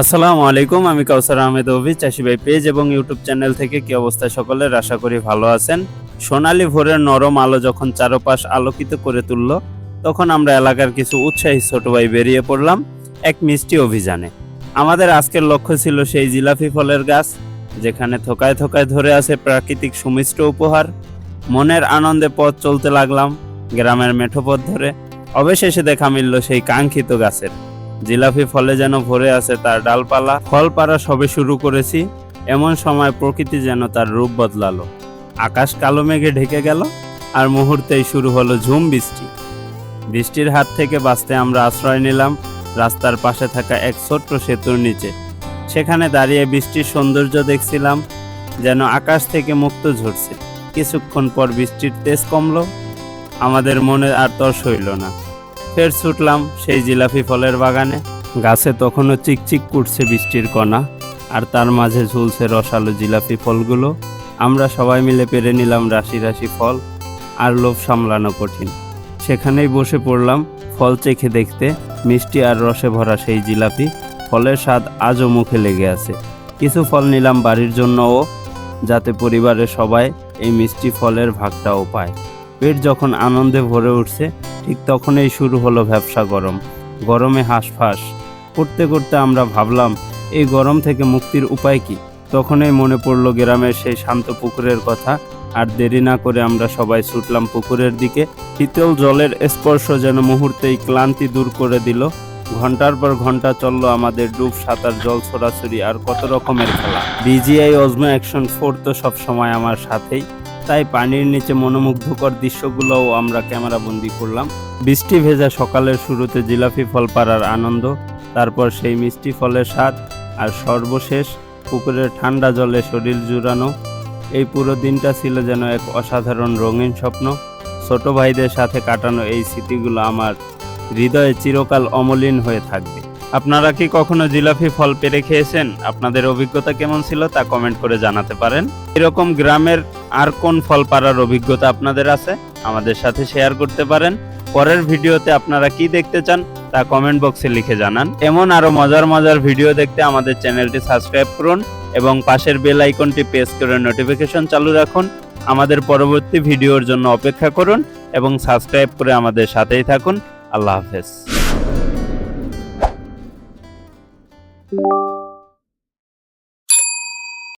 আসসালামু আলাইকুম, আমি কাউসার আহমেদ অভি চাষি ভাই পেজ এবং ইউটিউব চ্যানেল থেকে কি অবস্থা সকলের? আশা করি ভালো আছেন। সোনালী ভোরের নরম আলো যখন চারপাশ আলোকিত করে তুলল, তখন আমরা এলাকার কিছু উৎসাহী ছোট ভাই বেরিয়ে পড়লাম এক মিষ্টি অভিযানে। আমাদের আজকের লক্ষ্য ছিল সেই জিলাপি ফলের গাছ, যেখানে থোকায় থোকায় ধরে আছে প্রাকৃতিক সুমিষ্ট উপহার। মনের আনন্দে পথ চলতে লাগলাম গ্রামের মেঠো পথ ধরে। অবশেষে দেখা মিলল সেই কাঙ্ক্ষিত গাছের। জিলাপি ফলে যেন ভরে আছে তার ডালপালা। ফল পাড়া সবে শুরু করেছি, এমন সময় প্রকৃতি যেন তার রূপ বদলালো। আকাশ কালো মেঘে ঢেকে গেল, আর মুহূর্তেই শুরু হলো ঝুম বৃষ্টি। বৃষ্টির হাত থেকে বাঁচতে আমরা আশ্রয় নিলাম রাস্তার পাশে থাকা এক ছোট্ট সেতুর নিচে। সেখানে দাঁড়িয়ে বৃষ্টির সৌন্দর্য দেখছিলাম, যেন আকাশ থেকে মুক্ত ঝরছে। কিছুক্ষণ পর বৃষ্টির তেজ কমল, আমাদের মনে আর তর্স হইল না। ফের ছুটলাম সেই জিলাপি ফলের বাগানে। গাছে তখনও চিকচিক করছে বৃষ্টির কণা, আর তার মাঝে ঝুলছে রসালো জিলাপি ফলগুলো। আমরা সবাই মিলে পেরে নিলাম রাশি রাশি ফল আর লোভ সামলানো কঠিন। সেখানেই বসে পড়লাম ফল চেখে দেখতে, মিষ্টি আর রসে ভরা সেই জিলাপি। ফলের স্বাদ আজও মুখে লেগে আছে। কিছু ফল নিলাম বাড়ির জন্যও, যাতে পরিবারের সবাই এই মিষ্টি ফলের ভাগটাও পায়। পেট যখন আনন্দে ভরে উঠছে ঠিক তখনই শুরু হলো ব্যবসা গরম। গরমে হাঁসফাঁস। করতে করতে আমরা ভাবলাম, এই গরম থেকে মুক্তির উপায় কি? তখনই মনে পড়ল গ্রামের সেই শান্ত পুকুরের কথা, আর দেরি না করে আমরা সবাই ছুটলাম পুকুরের দিকে। শীতল জলের স্পর্শ যেন মুহূর্তেই ক্লান্তি দূর করে দিল। ঘণ্টার পর ঘণ্টা চলল আমাদের ডুব সাঁতার জল ছোড়াছুড়ি আর কত রকমের খেলা। বিজিআই অজমা অ্যাকশন ফোর তো সবসময় আমার সাথেই। তাই পানির নিচে মনোমুগ্ধকর দৃশ্যগুলোও আমরা ক্যামেরাবন্দি করলাম। বৃষ্টি ভেজা সকালের শুরুতে জিলাপি ফল পাড়ার আনন্দ, তারপর সেই মিষ্টি ফলের স্বাদ, আর সর্বশেষ পুকুরের ঠান্ডা জলে শরীর জুড়ানো। এই পুরো দিনটা ছিল যেন এক অসাধারণ রঙিন স্বপ্ন। ছোট ভাইদের সাথে কাটানো এই স্মৃতিগুলো আমার হৃদয়ে চিরকাল অমলিন হয়ে থাকবে। আপনারা কি কখনো জিলাপি ফল পেরে খেয়েছেন? আপনাদের অভিজ্ঞতা কেমন ছিল তা কমেন্ট করে জানাতে পারেন। এরকম গ্রামের আর কোন ফল পাড়ার অভিজ্ঞতা আপনাদের আছে, আমাদের সাথে শেয়ার করতে পারেন। পরের ভিডিওতে আপনারা কি দেখতে চান, তা কমেন্ট বক্সে লিখে জানান। এমন আরও মজার মজার ভিডিও দেখতে আমাদের চ্যানেলটি সাবস্ক্রাইব করুন এবং পাশের বেল আইকনটি প্রেস করে নোটিফিকেশন চালু রাখুন। আমাদের পরবর্তী ভিডিওর জন্য অপেক্ষা করুন এবং সাবস্ক্রাইব করে আমাদের সাথেই থাকুন। আল্লাহ হাফেজ।